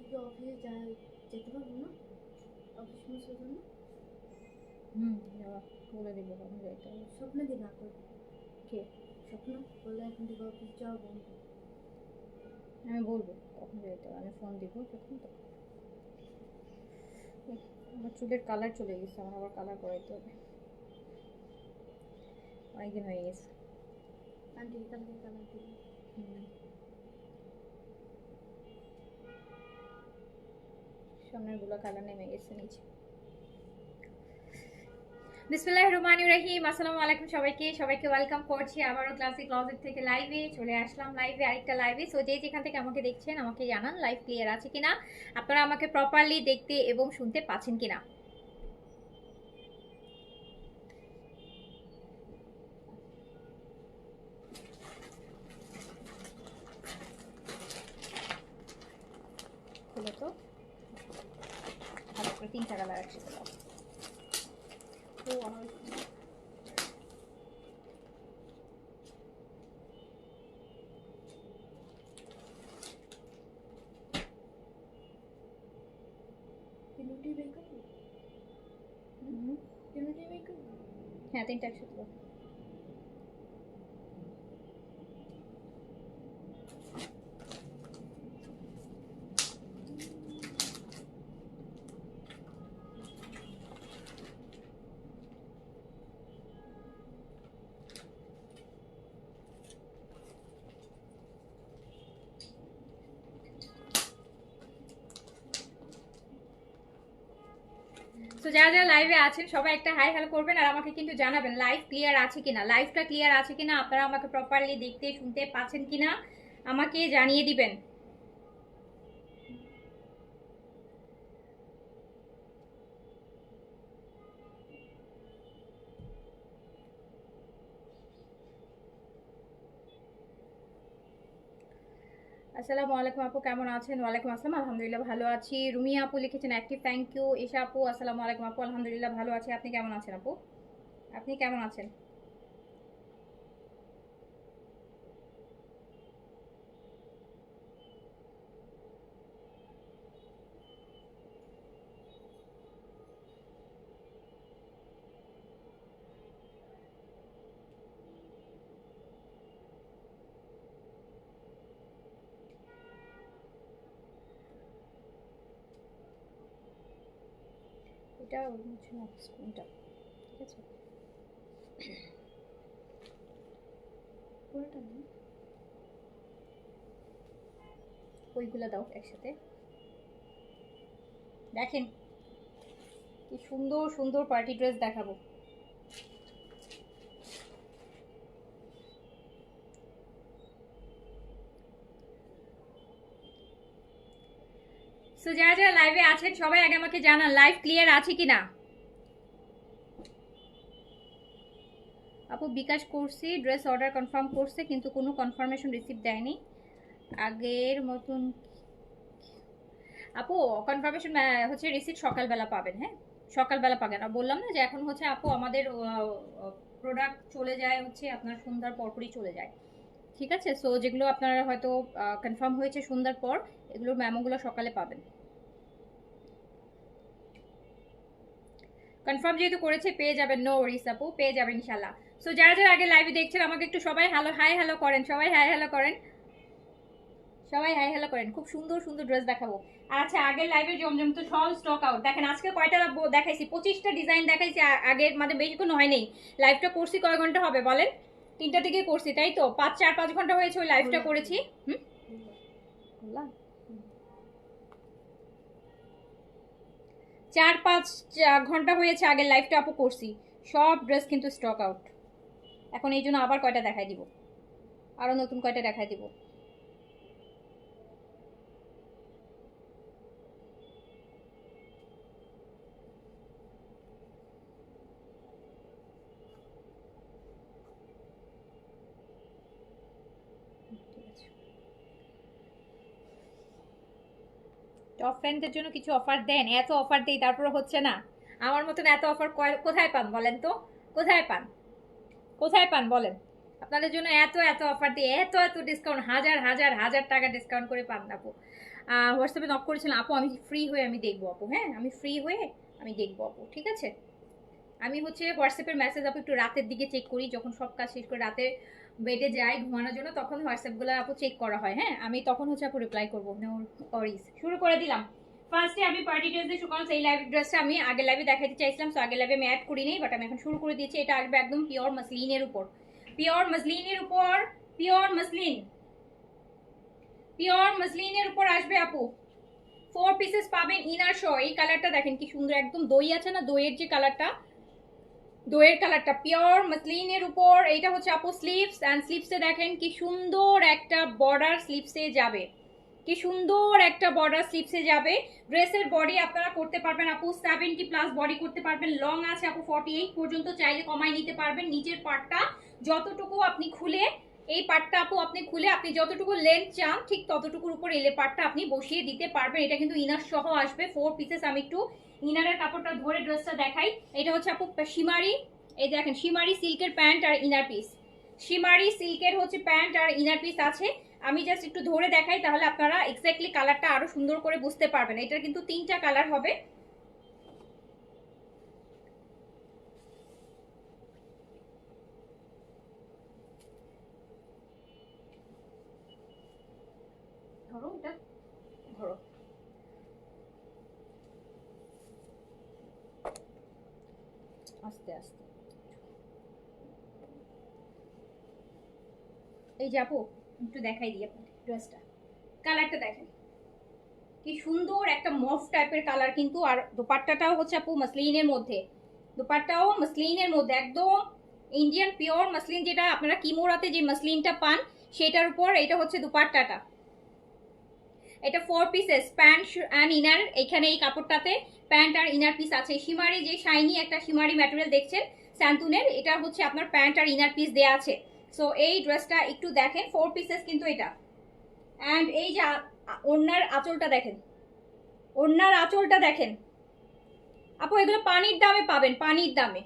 কি অফিসে যা যেতে পারব না? অফিস মিসের জন্য? হুম বলে দিব যাইতে। হবে স্বপ্ন দিন না করবে কে? স্বপ্ন? বলে এখন থেকে অফিস যাওয়া বন্ধ। আমি বলব যাইতে হবে? আমি ফোন দিব যখন তো। আমার চুলের কালার চলে গেছে আমার আবার কালার করাইতে হবে। অনেকদিন হয়ে গেছে। আন্টি কালকে কালার দিল হুম। সামনেরগুলো কালার নেমে গেছে নিচে। বিসমুল্লাহ রহমান রহিম, আসসালামু আলাইকুম সবাইকে। সবাইকে ওয়েলকাম করছি আবারও ক্লাসিক ক্লজেট থেকে লাইভে চলে আসলাম লাইভে আরেকটা লাইভে সো যে যেখান থেকে আমাকে দেখছেন, আমাকে জানান লাইভ ক্লিয়ার আছে কিনা। আপনারা আমাকে প্রপারলি দেখতে এবং শুনতে পাচ্ছেন কিনা খুলে তো ভালো করে তিনটা কালার একসাথে দাও ও আমার তিনটি মেকআপ হুম, তিনটি মেকআপ হ্যাঁ তিনটা একসাথে দাও তো যারা যারা লাইভে আছেন, সবাই একটা হাই হ্যালো করবেন আর আমাকে কিন্তু জানাবেন লাইভ ক্লিয়ার আছে কিনা। লাইভটা ক্লিয়ার আছে কিনা, আপনারা আমাকে প্রপারলি দেখতে, শুনতে পাচ্ছেন কিনা, আমাকে জানিয়ে দিবেন। আসসালামু আলাইকুম আপু, কেমন আছেন? ওয়ালাইকুম আসসালাম, আলহামদুলিল্লাহ ভালো আছি। রুমিয়া আপু লিখেছেন অ্যাক্টিভ থ্যাংক ইউ এশা আপু, আসসালামু আলাইকুম আপু, আলহামদুলিল্লাহ ভালো আছি। আপনি কেমন আছেন আপু? আপনি কেমন আছেন? এটা হচ্ছে না, স্ক্রিনটা। ঠিক আছে? পুরোটা নেই? ওইগুলো দাও একসাথে। দেখেন, কি সুন্দর সুন্দর পার্টি ড্রেস দেখাবো। সো যারা যারা লাইভে আছেন, সবাই আগে আমাকে জানান লাইভ ক্লিয়ার আছে কি না আপু, বিকাশ করছি ড্রেস অর্ডার কনফার্ম করছে, কিন্তু কোনো কনফার্মেশন রিসিভ দেয়নি। আগের মতন আপু কনফার্মেশন হচ্ছে রিসিপ্ট সকালবেলা পাবেন হ্যাঁ? সকালবেলা পাবেন। আর বললাম না যে এখন হচ্ছে আপু, আমাদের প্রোডাক্ট চলে যায়, হচ্ছে আপনার সন্ধ্যার পরপরই চলে যায়। ঠিক আছে? সো যেগুলো আপনারা হয়তো কনফার্ম হয়েছে সন্ধ্যার পর, এগুলোর ম্যামোগুলো সকালে পাবেন। কনফার্ম যেহেতু করেছে, পেয়ে যাবেন। নো ওরিস আপু, পেয়ে যাবেন ইনশাল্লাহ সো যারা যারা আগে লাইভে দেখছেন, আমাকে একটু সবাই হ্যালো হাই হ্যালো করেন। সবাই হাই হ্যালো করেন। সবাই হাই হ্যালো করেন। খুব সুন্দর সুন্দর ড্রেস দেখাবো। আচ্ছা আগের লাইভে জমজম তো সব স্টক আউট দেখেন, আজকে কয়টা দেখাইছি? পঁচিশটা ডিজাইন দেখাইছি আগের মানে বেশিক্ষণ হয়নি লাইভটা করছি কয় ঘণ্টা হবে, বলেন? তিনটা থেকে করছি তাই তো? পাঁচ চার পাঁচ ঘণ্টা হয়েছে ওই লাইভটা করেছি। হুম? চার পাঁচ ঘণ্টা হয়েছে আগের লাইভটা আপু করছি। সব ড্রেস কিন্তু স্টক আউট এখন এই জন্য আবার কয়টা দেখাই দিব? আরও নতুন কয়টা দেখাই দিব ঠিক আছে ফ্যানদের জন্য কিছু অফার দেন, এত অফার দেই তারপরে হচ্ছে না। আমার মতন এত অফার কোথায় পান বলেন তো? কোথায় পান? কোথায় পান বলেন? আপনাদের জন্য এত এত অফার দিয়ে এত এত ডিসকাউন্ট হাজার হাজার হাজার টাকা ডিসকাউন্ট করে পান আপু। হোয়াটসঅ্যাপে নক করেছিলাম, আপু, আমি ফ্রি হয়ে আমি দেখব আপু হ্যাঁ? আমি ফ্রি হয়ে আমি দেখব আপু, ঠিক আছে? আমি হচ্ছে হোয়াটসঅ্যাপের মেসেজ আপু একটু রাতের দিকে চেক করি, যখন সব কাজ শেষ করে রাতে বেডে যাই ঘুমানোর জন্য, তখন হোয়াটসঅ্যাপগুলো আপু চেক করা হয়। হ্যাঁ আমি তখন হচ্ছে আপু রিপ্লাই করব। অরিস শুরু করে দিলাম। ফার্স্টে আমি পার্টি ড্রেস দিয়ে সেই লাইভ ড্রেসটা আমি আগে লাইভে দেখাতে চাইছিলাম। সো আগে লাইভে আমি অ্যাড করি নেই বাট আমি এখন শুরু করে দিয়েছি। এটা আসবে একদম পিওর মাসলিনের উপর। পিওর মাসলিনের উপর পিওর মাসলিন। পিওর মাসলিনের উপর আসবে আপু। ফোর পিসেস পাবেন ইনার শো এই কালারটা দেখেন কি সুন্দর। একদম দই আছে না? দইয়ের যে কালারটা দইয়ের কালারটা পিওর মাসলিনের উপর। এইটা হচ্ছে আপু স্লিভস অ্যান্ড স্লিভসে দেখেন কি সুন্দর একটা বর্ডার স্লিভসে যাবে। কি সুন্দর একটা বর্ডার স্লিভসে যাবে। ড্রেসের বডি আপনারা করতে পারবেন আপু সেভেন্টি প্লাস বডি করতে পারবেন। লং আছে আপু ফর্টি এইট পর্যন্ত চাইলে কমাই নিতে পারবেন। নিচের পার্টটা যতটুকু আপনি খুলে, এই পার্টটা আপু আপনি খুলে আপনি যতটুকু লেন্থ চান, ঠিক ততটুকুর উপর এলে পার্টটা আপনি বসিয়ে দিতে পারবেন। এটা কিন্তু ইনার সহ আসবে। ফোর পিসেস আমি একটু ইনারের কাপড়টা ধরে ড্রেসটা দেখাই। এটা হচ্ছে আপু শিমারি এই দেখেন শিমারি সিল্কের প্যান্ট আর ইনার পিস। শিমারি সিল্কের হচ্ছে প্যান্ট আর ইনার পিস আছে। আমি জাস্ট একটু ধরে দেখাই, তাহলে আপনারা এক্স্যাক্টলি কালারটা আরও সুন্দর করে বুঝতে পারবেন। এটার কিন্তু তিনটা কালার হবে ধরো এটা ধরো আস্তে আস্তে এই যে আপু, একটু দেখাই দিই আপনাকে ড্রেসটা কালারটা দেখেন। কি সুন্দর একটা মফ টাইপের কালার কিন্তু, আর দোপাট্টাটাও হচ্ছে আপু মাসলিনের মধ্যে। দোপাট্টাও মাসলিনের মধ্যে, একদম ইন্ডিয়ান পিওর মাসলিন যেটা আপনারা কিমোরাতে যে মাসলিনটা পান, সেটার উপর এটা হচ্ছে দুপাট্টাটা। এটা four pieces pant and inner এখানে এই কাপড়টাতে প্যান্ট আর ইনার পিস আছে। শিমারি যে শাইনি একটা শিমারি ম্যাটেরিয়াল দেখছেন স্যান্তুনের এটা হচ্ছে আপনার প্যান্ট আর ইনার পিস দেওয়া আছে। সো এই ড্রেসটা একটু দেখেন ফোর পিসেস কিন্তু এটা। অ্যান্ড এই যে ওড়নার আঁচলটা দেখেন। ওড়নার আঁচলটা দেখেন। আপু, এগুলো পানির দামে পাবেন, পানির দামে।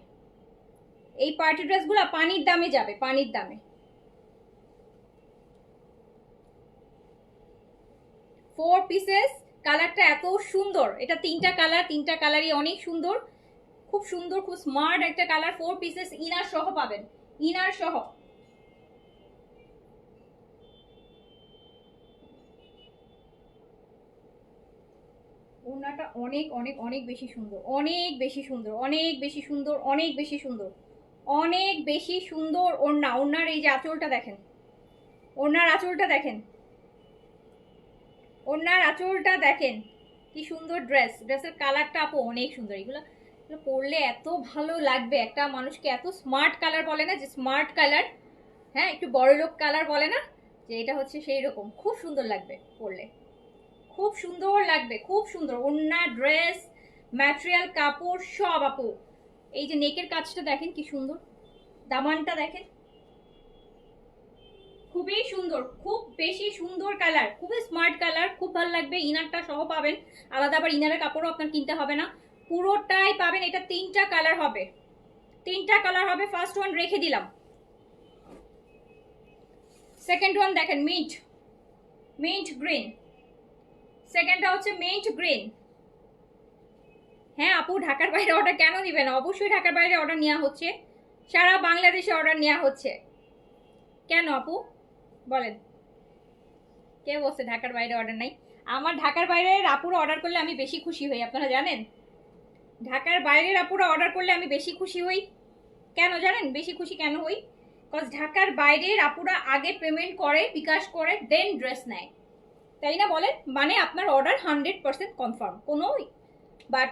এই পার্টি ড্রেসগুলো পানির দামে যাবে, পানির দামে। ফোর পিসেস কালারটা এত সুন্দর। এটা তিনটা কালার, তিনটা কালারই অনেক সুন্দর। খুব সুন্দর, খুব স্মার্ট একটা কালার। ফোর পিসেস ইনার সহ পাবেন। ইনার সহ। ওড়নাটা অনেক অনেক অনেক বেশি সুন্দর। অনেক বেশি সুন্দর, অনেক বেশি সুন্দর, অনেক বেশি সুন্দর। অনেক বেশি সুন্দর ওড়না। ওড়নার এই যে আঁচলটা দেখেন। ওড়নার আঁচলটা দেখেন। ওড়নার আঁচলটা দেখেন। কি সুন্দর ড্রেস। ড্রেসের কালারটা আপু অনেক সুন্দর। এগুলো পরলে এত ভালো লাগবে। একটা মানুষকে এত স্মার্ট কালার বলে না যে স্মার্ট কালার হ্যাঁ একটু বড় লোক কালার বলে না যে এটা হচ্ছে সেই রকম খুব সুন্দর লাগবে পরলে। খুব সুন্দর লাগবে, খুব সুন্দর। ওড়না ড্রেস ম্যাটেরিয়াল কাপড়, সব আপু। এই যে নেকের কাজটা দেখেন কি সুন্দর। দামানটা দেখেন। খুবই সুন্দর, খুব বেশি সুন্দর কালার খুবই স্মার্ট কালার খুব ভালো লাগবে। ইনারটা সহ পাবেন। আলাদা আবার ইনারের কাপড়ও আপনার কিনতে হবে না। পুরোটাই পাবেন, এটা তিনটা কালার হবে। তিনটা কালার হবে ফার্স্ট ওয়ান রেখে দিলাম। সেকেন্ড ওয়ান দেখেন মিন্ট মিন্ট গ্রিন সেকেন্ডটা হচ্ছে মিন্ট গ্রিন হ্যাঁ আপু, ঢাকার বাইরে অর্ডার কেন দিবেন? অবশ্যই ঢাকার বাইরে অর্ডার নেওয়া হচ্ছে। সারা বাংলাদেশে অর্ডার নেওয়া হচ্ছে। কেন আপু? বলেন। কে বলছে ঢাকার বাইরে অর্ডার নাই? আমার ঢাকার বাইরের আপুরা অর্ডার করলে আমি বেশি খুশি হই, আপনারা জানেন? ঢাকার বাইরের আপুরা অর্ডার করলে আমি বেশি খুশি হই। কেন জানেন? বেশি খুশি কেন হই? কজ ঢাকার বাইরের আপুরা আগে পেমেন্ট করে, বিকাশ করে দেন ড্রেস নেয়। তাই না বলেন? মানে আপনার অর্ডার হান্ড্রেড পার্সেন্ট কনফার্ম কোনো বাট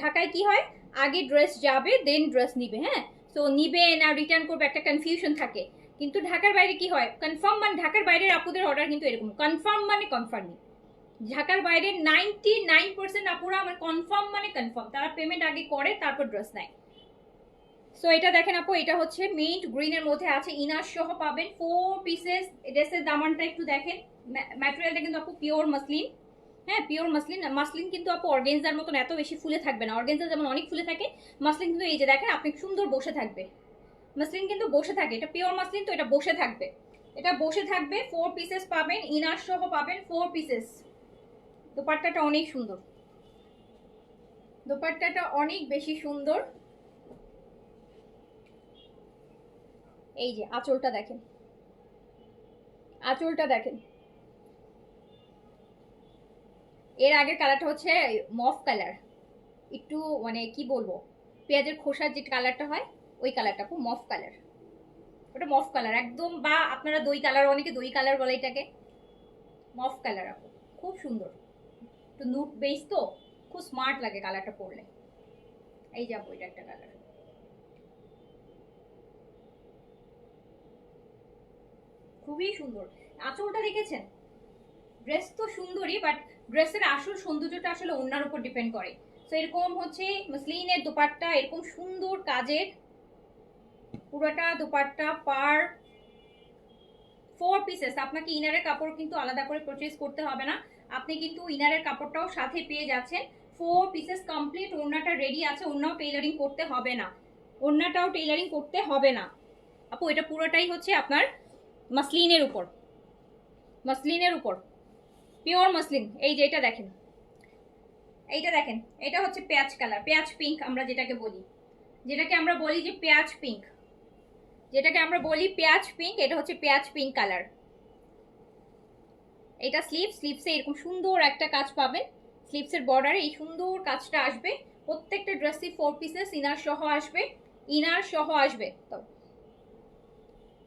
ঢাকায় কি হয়? আগে ড্রেস যাবে দেন ড্রেস নিবে হ্যাঁ? সো নিবে না রিটার্ন করবে, একটা কনফিউশন থাকে। কিন্তু ঢাকার বাইরে কি হয়? কনফার্ম মানে ঢাকার বাইরের আপুদের অর্ডার কিন্তু এরকম। কনফার্ম মানে কনফার্মই ঢাকার বাইরে নাইনটি নাইন পার্সেন্ট আপুরা আমার কনফার্ম মানে কনফার্ম তারা পেমেন্ট আগে করে, তারপর ড্রেস নেয়। সো এটা দেখেন আপু, এটা হচ্ছে মিন্ট গ্রিনের মধ্যে আছে ইনার সহ পাবেন ফোর পিসেস ড্রেসের দামানটা একটু দেখেন। ম্যাটেরিয়ালটা কিন্তু আপু পিওর মাসলিন হ্যাঁ পিওর মাসলিন মাসলিন কিন্তু আপু অর্গেনজার মতন এত বেশি ফুলে থাকবে না। অর্গেনজা যেমন অনেক ফুলে থাকে মাসলিন কিন্তু এই যে দেখেন, আপনি সুন্দর বসে থাকবে। মাসলিন কিন্তু বসে থাকে, এটা পিওর মাসলিন তো এটা বসে থাকবে। এটা বসে থাকবে ফোর পিসেস পাবেন ইনার সহ পাবেন ফোর পিসেস দোপাট্টাটা অনেক সুন্দর। দোপাট্টাটা অনেক বেশি সুন্দর। এই যে, আঁচলটা দেখেন। আঁচলটা দেখেন। এর আগের কালারটা হচ্ছে মফ কালার। একটু মানে কি বলব, পেঁয়াজের খোসার যে কালারটা হয়, ওই কালারটা খুব মফ কালার। ওটা মফ কালার। একদম বা আপনারা দই কালার, অনেকে দই কালার বলে এটাকে। মফ কালার আপু, খুব সুন্দর। তো নুট বেস তো, খুব স্মার্ট লাগে কালারটা পরলে। এই যাব এটা একটা কালার। খুবই সুন্দর। আঁচলটা দেখেছেন? ড্রেস তো সুন্দরই বাট ড্রেসের আসল সৌন্দর্যটা আসলে অন্যার উপর ডিপেন্ড করে। তো এরকম হচ্ছে মসলিনের দোপাট্টা, এরকম সুন্দর কাজের পুরোটা দোপাট্টা পার ফোর পিসেস আপনাকে ইনারের কাপড় কিন্তু আলাদা করে পারচেজ করতে হবে না। আপনি কিন্তু ইনারের কাপড়টাও সাথে পেয়ে যাচ্ছেন। ফোর পিসেস কমপ্লিট ওড়নাটা রেডি আছে, ওড়নাও টেইলারিং করতে হবে না। ওড়নাটাও টেইলারিং করতে হবে না। আপু, এটা পুরোটাই হচ্ছে আপনার মাসলিনের উপর। মাসলিনের উপর। পিওর মাসলিন এই যে এটা দেখেন। এইটা দেখেন, এটা হচ্ছে পেঁয়াজ কালার, পেঁয়াজ পিঙ্ক আমরা যেটাকে বলি। যেটাকে আমরা বলি যে পেঁয়াজ পিঙ্ক যেটাকে আমরা বলি পেঁয়াজ পিঙ্ক এটা হচ্ছে পেঁয়াজ পিঙ্ক কালার। এটা স্লিভ স্লিভসে এরকম সুন্দর একটা কাজ পাবেন স্লিভসের বর্ডারে এই সুন্দর কাজটা আসবে। প্রত্যেকটা ড্রেসই ফোর পিসেস ইনার সহ আসবে। ইনার সহ আসবে। তো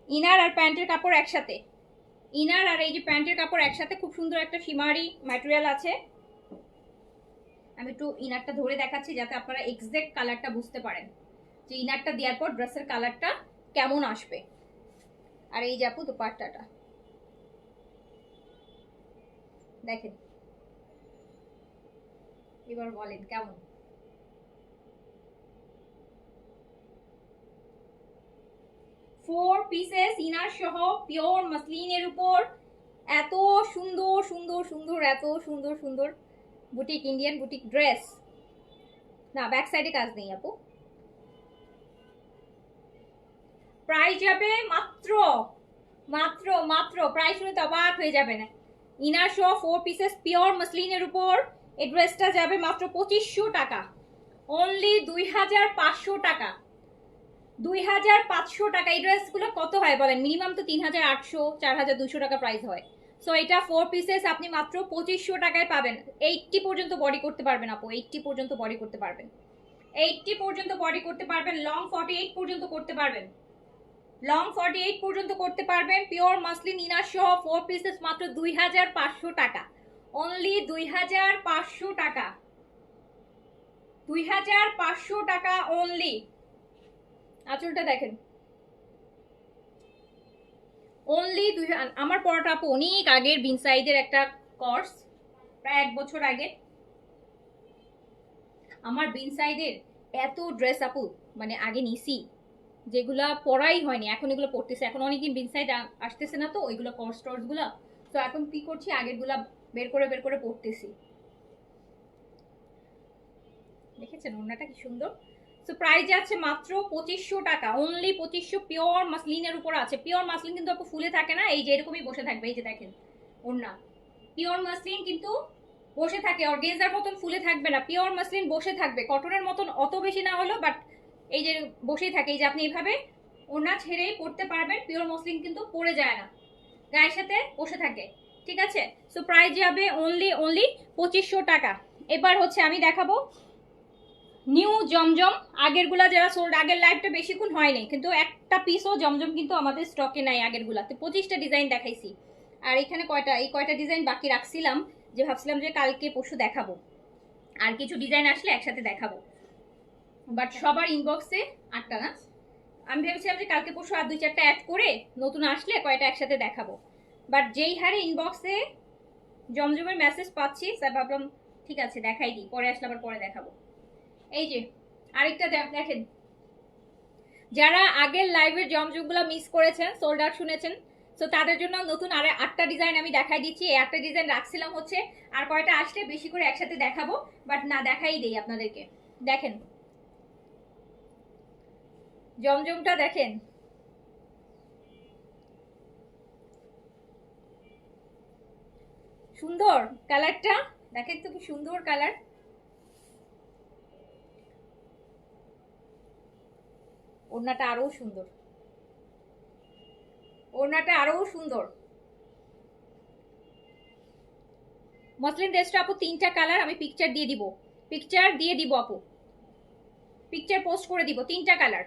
ইনার আর প্যান্টের কাপড় একসাথে। ইনার আর এই যে প্যান্টের কাপড় একসাথে খুব সুন্দর একটা সীমারি ম্যাটেরিয়াল আছে। আমি একটু ইনারটা ধরে দেখাচ্ছি যাতে আপনারা এক্সাক্ট কালারটা বুঝতে পারেন। যে ইনারটা দেওয়ার পর ড্রেসের কালারটা কেমন আসবে। আর এই যে আপু দোপাট্টাটা। দেখেন। এবার বলেন কেমন? ফোর পিসেস ইনার সহ পিওর মাসলিনের উপর। এত সুন্দর সুন্দর সুন্দর, এত সুন্দর সুন্দর বুটিক ইন্ডিয়ান বুটিক ড্রেস না ব্যাক সাইডে কাজ নেই, আপু। প্রাইস যাবে মাত্র মাত্র মাত্র। প্রাইস শুনে তো অবাক হয়ে যাবে না। Inner show four pieces pure মাসলিনের উপর। এই ড্রেসটা যাবে মাত্র পঁচিশশো টাকা। অনলি দুই হাজার পাঁচশো টাকা। দুই হাজার পাঁচশো টাকা। এই ড্রেসগুলো কত হয় বলেন? মিনিমাম তো তিন হাজার আটশো, চার হাজার দুশো টাকা প্রাইস হয়। সো এটা ফোর পিসেস আপনি মাত্র পঁচিশশো টাকায় পাবেন। এইটটি পর্যন্ত বডি করতে পারবেন আপু এইটটি পর্যন্ত বডি করতে পারবেন। এইটটি পর্যন্ত বডি করতে পারবেন লং ফর্টি এইট পর্যন্ত করতে পারবেন। লং ফর্টি এইট পর্যন্ত করতে পারবেন পিওর মাসলিন ইনার সহ ফোর পিসেস মাত্র দুই হাজার পাঁচশো টাকা। অনলি দুই হাজার পাঁচশো টাকা। দুই হাজার পাঁচশো টাকা অনলি আঁচলটা দেখেন। অনলি দুই আমার পড়াটা আপু অনেক আগের বিনসাইডের একটা কোর্স প্রায় এক বছর আগে। আমার বিনসাইডের এত ড্রেস আপু মানে আগে নিছি, যেগুলা পড়াই হয়নি, এখন এগুলো পড়তেছে। এখন অনেকদিন বিনসাইড আসতেছে না তো, ওইগুলো কোর্স টোর্সগুলো তো এখন কি করছি, আগেরগুলা বের করে বের করে পড়তেছি। দেখেছেন ওনাটা কি সুন্দর? সো প্রাইস আছে মাত্র পঁচিশশো টাকা। অনলি পঁচিশশো পিওর মাসলিনের উপর আছে। পিওর মাসলিন কিন্তু আপু ফুলে থাকে না। এই যে এরকমই বসে থাকবে। এই যে দেখেন, ওড়না। পিওর মাসলিন কিন্তু বসে থাকে। অর্গেন্সার মতন ফুলে থাকবে না। পিওর মাসলিন বসে থাকবে। কটনের মতন অত বেশি না হলো বাট এই যে বসেই থাকে। এই যে আপনি এইভাবে ওড়না ছেড়েই পড়তে পারবেন। পিওর মসলিন কিন্তু পড়ে যায় না। গায়ের সাথে বসে থাকে। ঠিক আছে? সো প্রাইস যাবে অনলি অনলি পঁচিশশো টাকা। এবার হচ্ছে আমি দেখাবো নিউ জমজম আগেরগুলা যারা সোল্ড আগের লাইভটা বেশিক্ষণ হয়নি কিন্তু একটা পিসও জমজম কিন্তু আমাদের স্টকে নাই আগেরগুলাতে। পঁচিশটা ডিজাইন দেখাইছি। আর এখানে কয়টা এই কয়টা ডিজাইন বাকি রাখছিলাম যে ভাবছিলাম যে কালকে পরশু দেখাবো। আর কিছু ডিজাইন আসলে একসাথে দেখাবো। বাট সবার ইনবক্সে আটটা না? আমি ভেবেছিলাম যে কালকে পরশু আর দুই চারটা অ্যাড করে নতুন আসলে কয়টা একসাথে দেখাবো। বাট যেই হারে ইনবক্সে জমজমের মেসেজ পাচ্ছি স্যার ভাবলাম ঠিক আছে দেখাই দিই পরে আসলে আবার পরে দেখাবো। এই যে, আরেকটা দেখেন। যারা আগের লাইভের জমজমগুলো মিস করেছেন সোল্ড আউট শুনেছেন তো তাদের জন্য নতুন আরে আটটা ডিজাইন আমি দেখাই দিচ্ছি। এই একটা ডিজাইন রাখছিলাম হচ্ছে, আর কয়টা আসলে বেশি করে একসাথে দেখাবো বাট না দেখাই দেই আপনাদেরকে। দেখেন। জমজমটা দেখেন। সুন্দর কালারটা দেখেন তো কি সুন্দর কালার ওড়নাটা আরও সুন্দর। ওড়নাটা আরও সুন্দর। মসলিন ড্রেসটা আপু তিনটা কালার আমি পিকচার দিয়ে দিব। পিকচার দিয়ে দিব আপু। পিকচার পোস্ট করে দিব, তিনটা কালার।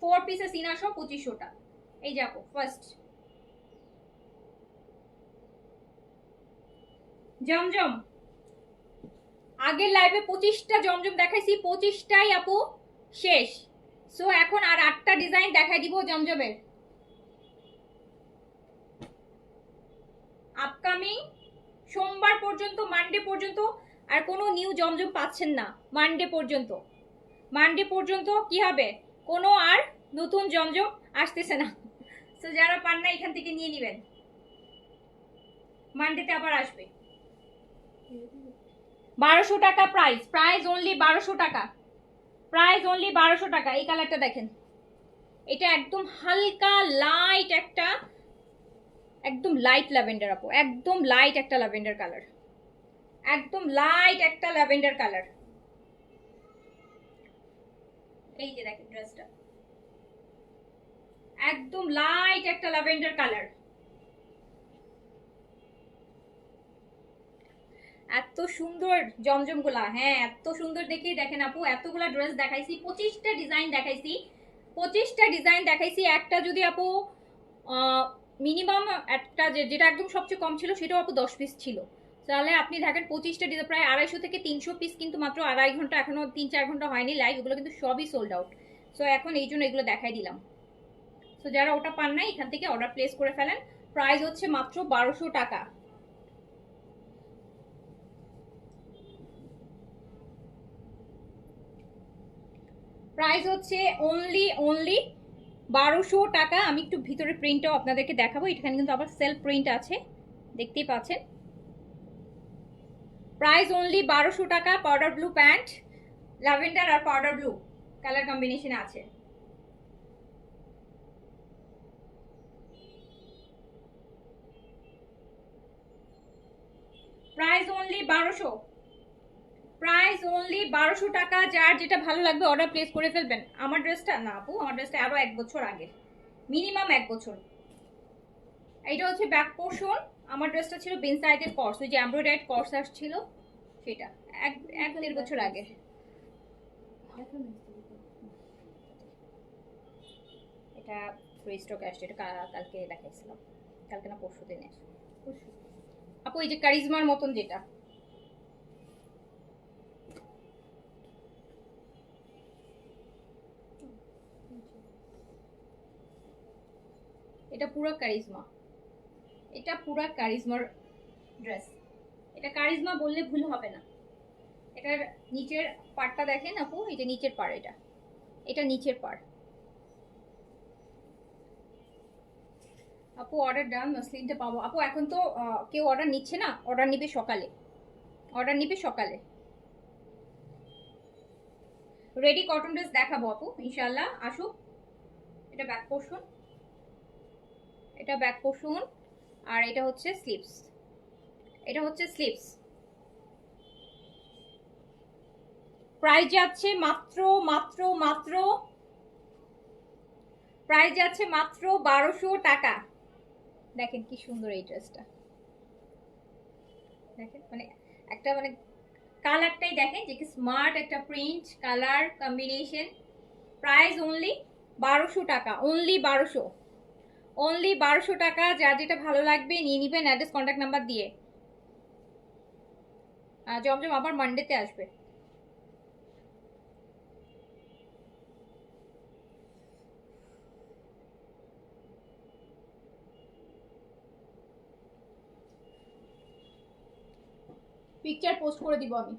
ফোর পিসে সিনাশো পঁচিশশোটা। এই যে আপু ফার্স্ট জমজম। আগের লাইভে পঁচিশটা জমজম দেখাইছি, পঁচিশটাই আপু শেষ। সো এখন আর আটটা ডিজাইন দেখাই দিব জমজমের। আপকামিং সোমবার পর্যন্ত মানডে পর্যন্ত, আর কোনো নিউ জমজম পাচ্ছেন না মানডে পর্যন্ত। মানডে পর্যন্ত কি হবে? কোনো আর নতুন জমজম আসতেছে না। সো যারা পান না, এখান থেকে নিয়ে নেবেন। মানডেতে আবার আসবে। বারোশো টাকা প্রাইস প্রাইস অনলি বারোশো টাকা। প্রাইস অনলি বারোশো টাকা, এই কালারটা দেখেন। এটা একদম হালকা লাইট একটা, একদম লাইট ল্যাভেন্ডার আপু, একদম লাইট একটা ল্যাভেন্ডার কালার একদম লাইট একটা ল্যাভেন্ডার কালার এই যে দেখেন ড্রেসটা একদম লাইট একটা ল্যাভেন্ডার কালার এত সুন্দর জমজমগুলা হ্যাঁ এত সুন্দর দেখেই দেখেন আপু, এতগুলা ড্রেস দেখাইছি, পঁচিশটা ডিজাইন দেখাইছি, পঁচিশটা ডিজাইন দেখাইছি, একটা যদি আপু মিনিমাম একটা যেটা একদম সবচেয়ে কম ছিল, সেটাও আপু দশ পিস ছিল। তাহলে আপনি দেখেন, পঁচিশটা ডিজাইন প্রায় আড়াইশো থেকে তিনশো পিস কিন্তু মাত্র আড়াই ঘণ্টা, এখনও তিন চার ঘণ্টা হয়নি লাইভ ওগুলো কিন্তু সবই সোল্ড আউট সো এখন এই জন্য এগুলো দেখাই দিলাম। সো যারা ওটা পান নাই, এখান থেকে অর্ডার প্লেস করে ফেলেন। প্রাইস হচ্ছে মাত্র বারোশো টাকা। প্রাইস হচ্ছে অনলি অনলি বারোশো টাকা। আমি একটু ভিতরে প্রিন্টটাও আপনাদেরকে দেখাবো। এখানে কিন্তু আবার সেলফ প্রিন্ট আছে। দেখতেই পাচ্ছেন। প্রাইস অনলি বারোশো টাকা পাউডার ব্লু প্যান্ট ল্যাভেন্ডার আর পাউডার ব্লু কালার কম্বিনেশনে আছে। প্রাইস অনলি বারোশো। প্রাইস অনলি বারোশো টাকা, যার যেটা ভালো লাগবে অর্ডার প্লেস করে ফেলবেন। আমার ড্রেসটা না আপু, আমার ড্রেসটা আরও এক বছর আগে। মিনিমাম এক বছর। এইটা হচ্ছে ব্যাক পোর্শন আমার ড্রেসটা ছিল বেন সাইডের কর্স ওই যে এমব্রয়ডারি কর্স আসছিল, সেটা। এক এক দেড় বছর আগে। এটা ফ্রি স্টক আসছে এটা কালকে দেখাইছিলাম। কালকে না পরশু দিনে আপু, এই যে কারিজমার মতন যেটা। এটা পুরো কারিজমা। এটা পুরো কারিজমার ড্রেস এটা কারিজমা বললে ভুল হবে না। এটার নিচের পাড়টা দেখেন আপু যে নিচের পাড় এটা। এটা নিচের পাড়। আপু অর্ডার ডান মসলিনটা পাবো। আপু, এখন তো কেউ অর্ডার নিচ্ছে না? অর্ডার নিবে সকালে। অর্ডার নিবে সকালে। রেডি কটন ড্রেস দেখাবো আপু ইনশাল্লাহ আসুক। এটা ব্যাক পোর্শন এটা ব্যাক পোর্শন আর এটা হচ্ছে স্লিপস এটা হচ্ছে স্লিপস প্রাইস যাচ্ছে মাত্র মাত্র মাত্র প্রাইস যাচ্ছে মাত্র বারোশো টাকা। দেখেন কি সুন্দর এই ড্রেসটা দেখেন মানে একটা মানে কালারটাই দেখেন যে কি স্মার্ট একটা print colour combination price only বারোশো টাকা অনলি বারোশো। অনলি বারোশো টাকা, যার যেটা ভালো লাগবে, নিয়ে নিবেন অ্যাড্রেস কন্ট্যাক্ট নাম্বার দিয়ে। জমজম আবার মানডেতে আসবে। পিকচার পোস্ট করে দিব আমি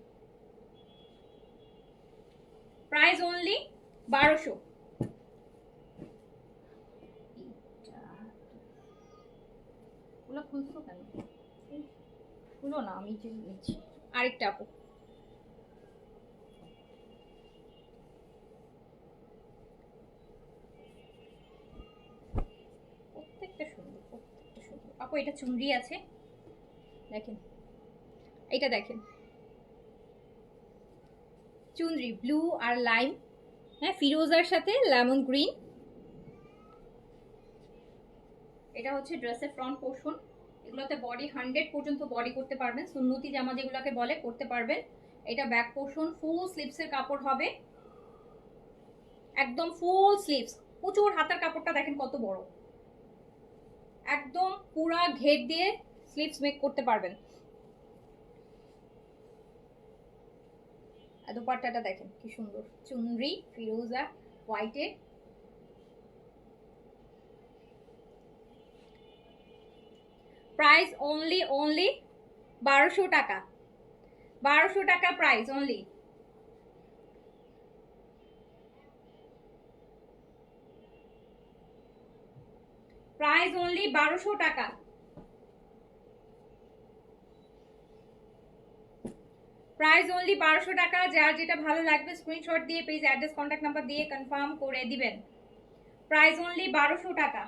প্রাইস অনলি বারোশো ওগুলো খুলছো কেন খুলো না আমি যে নিচ্ছি আরেকটা আপু এটা চুনরি আছে। দেখেন। এটা দেখেন। চুনরি ব্লু আর লাইম হ্যাঁ ফিরোজার সাথে লেমন গ্রিন এটা হচ্ছে ড্রেসের ফ্রন্ট পোর্শন এগুলোতে বডি হান্ড্রেড পর্যন্ত বডি করতে পারবেন। সুন্নতি জামা যেগুলোকে বলে, করতে পারবেন। এটা ব্যাক পোর্শন ফুল স্লিভসের কাপড় হবে। একদম ফুল স্লিভস প্রচুর হাতের কাপড়টা দেখেন কত বড়। একদম পুরা ঘের দিয়ে স্লিভস মেক করতে পারবেন। দোপাট্টাটা দেখেন কি সুন্দর। চুনরি, ফিরোজা হোয়াইটে প্রাইস অনলি অনলি বারোশো টাকা। বারোশো টাকা প্রাইস অনলি প্রাইস অনলি বারোশো টাকা। প্রাইস অনলি বারোশো টাকা, যার যেটা ভালো লাগবে স্ক্রিনশট দিয়ে পেজ অ্যাড্রেস কন্ট্যাক্ট নাম্বার দিয়ে কনফার্ম করে দিবেন। প্রাইস অনলি বারোশো টাকা।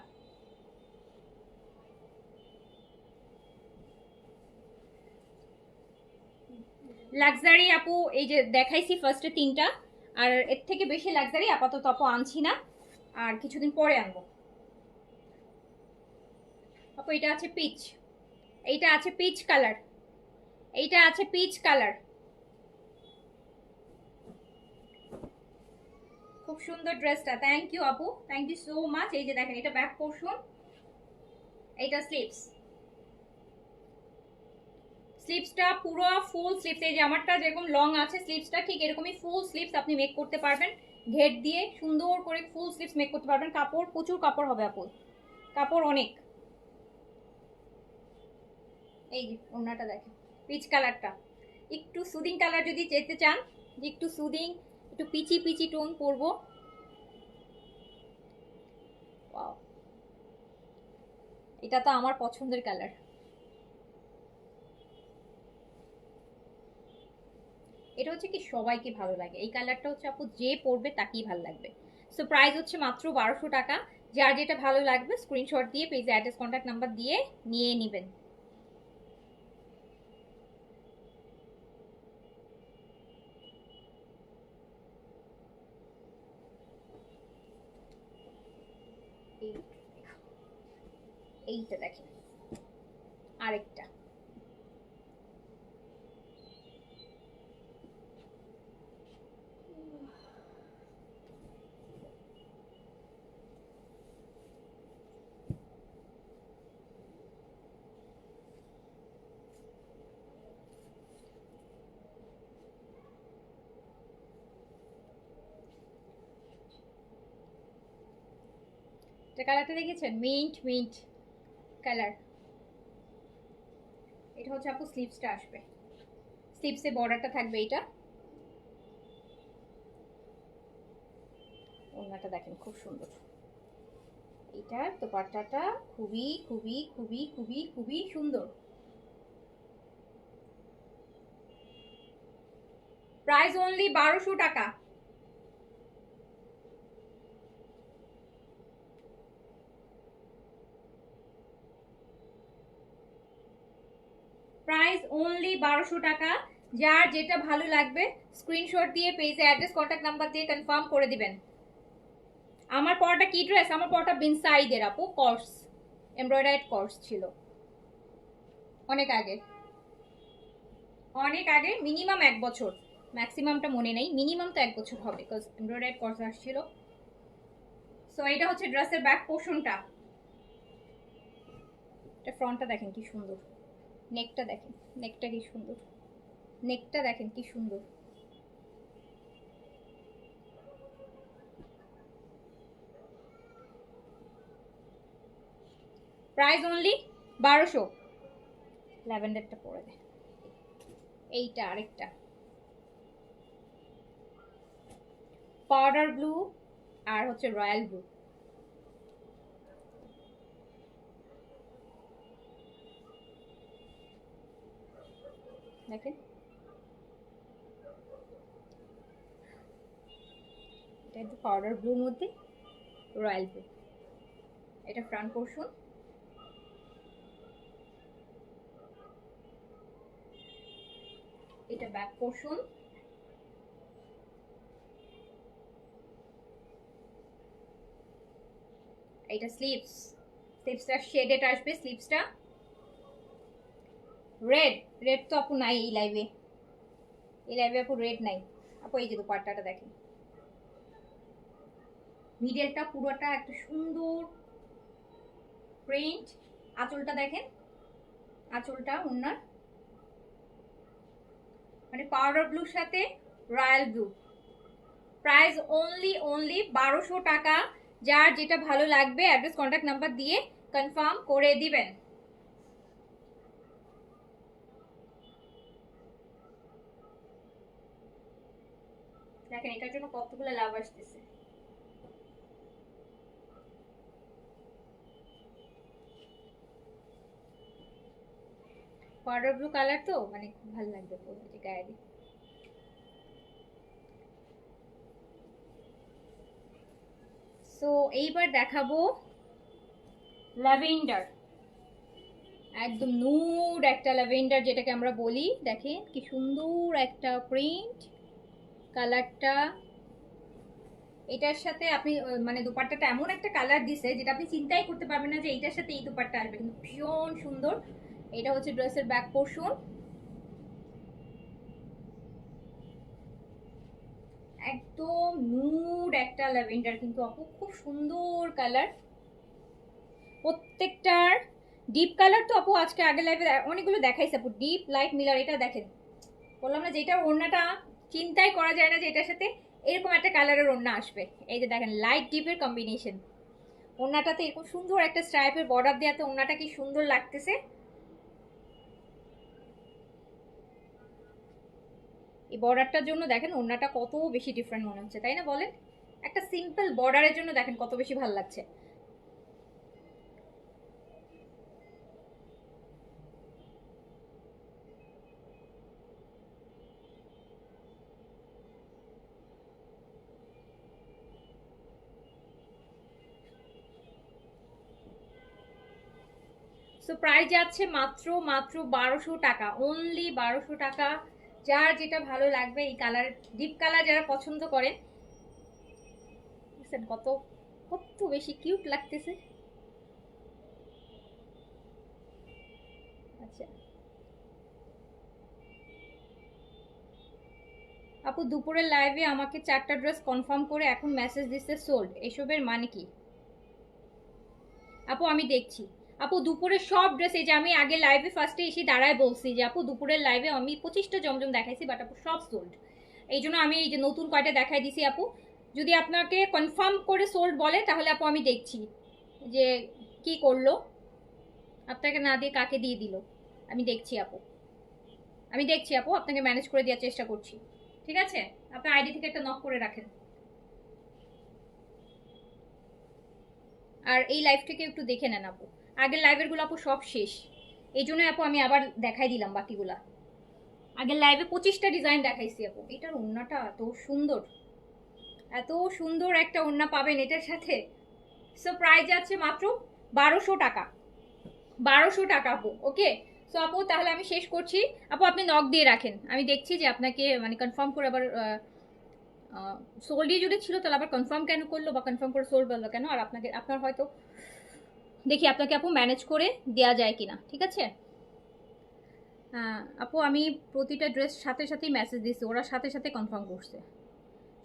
লাক্সারি আপু, এই যে দেখাইছি ফার্স্টে তিনটা, আর এর থেকে বেশি লাক্সারি আপাতত আপু আনছি না, আর কিছুদিন পরে আনব। আপু এটা আছে পিচ এইটা আছে পিচ কালার এইটা আছে পিচ কালার খুব সুন্দর ড্রেসটা থ্যাংক ইউ আপু। থ্যাংক ইউ সো মাচ এই যে দেখেন, এটা ব্যাক পোর্শন এইটা স্লিভস স্লিভসটা পুরো ফুল স্লিভস এই যে আমারটা যেরকম লং আছে স্লিভসটা ঠিক এরকমই ফুল স্লিভস আপনি মেক করতে পারবেন। ঘের দিয়ে সুন্দর করে ফুল স্লিপস মেক করতে পারবেন। কাপড়, প্রচুর কাপড় হবে, আপু। কাপড় অনেক। এই যে ওড়নাটা দেখেন পিচ কালারটা একটু সুদিং কালার যদি যেতে চান, যে একটু সুদিং একটু পিচি পিচি টোন পরবো. এটা তো আমার পছন্দের কালার এটা হচ্ছে কি সবাইকে ভালো লাগে। এই কালারটা হচ্ছে আপু যে পরবে তাকেই ভালো লাগবে। সো প্রাইস হচ্ছে মাত্র বারোশো টাকা। যার যেটা ভালো লাগবে স্ক্রিনশট দিয়ে পেজে অ্যাড্রেস কন্ট্যাক্ট নাম্বার দিয়ে নিয়ে নেবেন এই- এইটা দেখেন আরেকটা এটা কালারটা দেখেছেন মিন্ট মিন্ট কালার এটা হচ্ছে আপু স্লিভসটা আসবে। স্লিভসে বর্ডারটা থাকবে এটা ওড়নাটা দেখেন, খুব সুন্দর। এটার দোপাট্টাটা খুবই খুবই খুবই খুবই খুবই সুন্দর। প্রাইস অনলি বারোশো টাকা প্রাইস অনলি বারোশো টাকা। যার যেটা ভালো লাগবে স্ক্রিনশট দিয়ে পেজে অ্যাড্রেস কন্ট্যাক্ট নাম্বার দিয়ে কনফার্ম করে দিবেন। আমার পরটা কি ড্রেস আমার পরটা বিনসাইডের আপু। কর্স এমব্রয়ডারিড কর্স ছিল। অনেক আগে। অনেক আগে মিনিমাম এক বছর। ম্যাক্সিমামটা মনে নেই। মিনিমাম তো এক বছর হবে বিকজ এমব্রয়ডারিড কর্স আসছিল। সো এটা হচ্ছে ড্রেসের ব্যাক পোর্শনটা এটা ফ্রন্টটা দেখেন কি সুন্দর। নেকটা দেখেন। নেকটা কি সুন্দর। নেকটা দেখেন কি সুন্দর। প্রাইস অনলি বারোশো। ল্যাভেন্ডারটা পরে দেয় এইটা আরেকটা। পাউডার ব্লু আর হচ্ছে রয়্যাল ব্লু দেখেন এটা একটু পাউডার ব্লুর মধ্যে রয়্যাল ব্লু এটা ফ্রান্ট পোর্শন এটা ব্যাক পোর্শন এটা স্লিপস স্লিপসটা শেডেড আসবে স্লিপসটা রেড রেড তো আপু নাই এই লাইভে এই লাইভে আপু রেড নাই। আপু এই যে দুপাট্টাটা দেখেন। মিডলটা পুরোটা একটা সুন্দর প্রিন্ট আঁচলটা দেখেন। আঁচলটা ওনার। মানে পাউডার ব্লুর সাথে royal blue price only only বারোশো টাকা। যার যেটা ভালো লাগবে অ্যাড্রেস কন্ট্যাক্ট নাম্বার দিয়ে কনফার্ম করে দিবেন। দেখেন, এটার জন্য কতগুলো লাভ আসতেছে? পাউডার ব্লু কালার তো? মানে খুব ভালো লাগবে পরতে গায়ে দিয়ে। সো এইবার দেখাবো ল্যাভেন্ডার একদম নুড একটা ল্যাভেন্ডার যেটাকে আমরা বলি। দেখেন, কি সুন্দর একটা প্রিন্ট কালারটা, এটার সাথে আপনি মানে দুপাট্টাটা এমন একটা কালার দিছে যেটা আপনি চিন্তাই করতে পারবেন না যে এইটার সাথে এই দুপাট্টা আসবে। কিন্তু ভীষণ সুন্দর। এটা হচ্ছে ড্রেসের ব্যাক পোর্শন। একদম নুড একটা ল্যাভেন্ডার কিন্তু আপু, খুব সুন্দর কালার। প্রত্যেকটার ডিপ কালার তো আপু আজকে আগে লাইভে অনেকগুলো দেখাইছে আপু ডিপ লাইট মিলার এটা দেখেন। বললাম না যেটা ওড়নাটা চিন্তাই করা যায় না যে এটার সাথে এরকম একটা কালারের ওড়না আসবে। এই যে দেখেন লাইট ডিপের কম্বিনেশন ওড়নাটাতে এরকম সুন্দর একটা স্ট্রাইপের বর্ডার দেওয়াতে ওড়নাটা কি সুন্দর লাগতেছে। এই বর্ডারটার জন্য দেখেন, ওড়নাটা কত বেশি ডিফারেন্ট মনে হচ্ছে, তাই না বলেন? একটা সিম্পল বর্ডারের জন্য দেখেন কত বেশি ভালো লাগছে সো প্রাইস যাচ্ছে মাত্র মাত্র বারোশো টাকা অনলি বারোশো টাকা। যার যেটা ভালো লাগবে, এই কালার ডিপ কালার যারা পছন্দ করেন কত কত বেশি কিউট লাগতেছে। আচ্ছা। আপু, দুপুরের লাইভে আমাকে চারটা ড্রেস কনফার্ম করে এখন মেসেজ দিচ্ছে সোল্ড এসবের মানে কি? আপু, আমি দেখছি। আপু, দুপুরের সব ড্রেস এই যে আমি আগে লাইভে ফার্স্টে এসে দাঁড়ায় বলছি যে, আপু, দুপুরের লাইভে আমি পঁচিশটা জমজম দেখাইছি বাট আপু, সব সোল্ড এই জন্য আমি এই যে নতুন কয়টা দেখাই দিছি, আপু, যদি আপনাকে কনফার্ম করে সোল্ড বলে, তাহলে আপু, আমি দেখছি যে কি করল। আপনাকে না দিয়ে কাকে দিয়ে দিল, আমি দেখছি, আপু। আমি দেখছি, আপু, আপনাকে ম্যানেজ করে দেওয়ার চেষ্টা করছি। ঠিক আছে? আপনার আইডি থেকে একটা নক করে রাখেন। আর এই লাইভটাকে একটু দেখে নেন, আপু। আগের লাইভেরগুলো আপু সব শেষ। এই জন্য আপু আমি আবার দেখাই দিলাম বাকিগুলা। আগের লাইভে পঁচিশটা ডিজাইন দেখাইছি আপু। এটার ওড়নাটা এত সুন্দর। এত সুন্দর একটা ওড়না পাবেন এটার সাথে। সো প্রাইস আছে মাত্র বারোশো টাকা। বারোশো টাকা আপু ওকে সো আপু, তাহলে আমি শেষ করছি। আপু, আপনি নক দিয়ে রাখেন। আমি দেখছি যে আপনাকে মানে কনফার্ম করে আবার সোল দিয়ে যদি ছিল, তাহলে আবার কনফার্ম কেন করল বা কনফার্ম করে সোল বলল কেন? আর আপনাকে, আপনার হয়তো দেখি আপনাকে আপু ম্যানেজ করে দেওয়া যায় কিনা, ঠিক আছে? আপু আমি প্রতিটা ড্রেস সাথে সাথেই মেসেজ দিচ্ছি ওরা সাথে সাথে কনফার্ম করছে।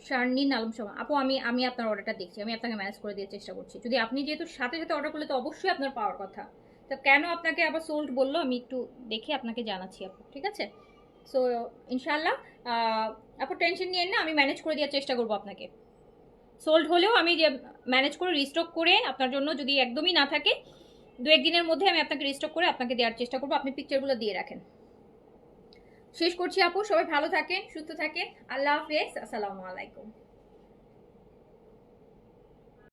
শার্নিন আলম শর্মা, আপু আমি আমি আপনার অর্ডারটা দেখছি, আমি আপনাকে ম্যানেজ করে দেওয়ার চেষ্টা করছি। যদি আপনি যেহেতু সাথে সাথে অর্ডার করলে তো অবশ্যই আপনার পাওয়ার কথা। তো কেন আপনাকে আবার সোল্ড বলল, আমি একটু দেখে আপনাকে জানাচ্ছি আপু, ঠিক আছে? সো ইনশাল্লাহ আপু টেনশন নিয়ে না, আমি ম্যানেজ করে দেওয়ার চেষ্টা করব আপনাকে। সোল্ড হলেও আমি ম্যানেজ করে রিস্টক করে আপনার জন্য যদি একদমই না থাকে দু একদিনের মধ্যে আমি আপনাকে রিস্টক করে আপনাকে দেওয়ার চেষ্টা করব। আপনি পিকচারগুলো দিয়ে রাখেন। শেষ করছি আপু, সবাই ভালো থাকেন, সুস্থ থাকেন। আল্লাহ হাফেজ, আসসালামু আলাইকুম।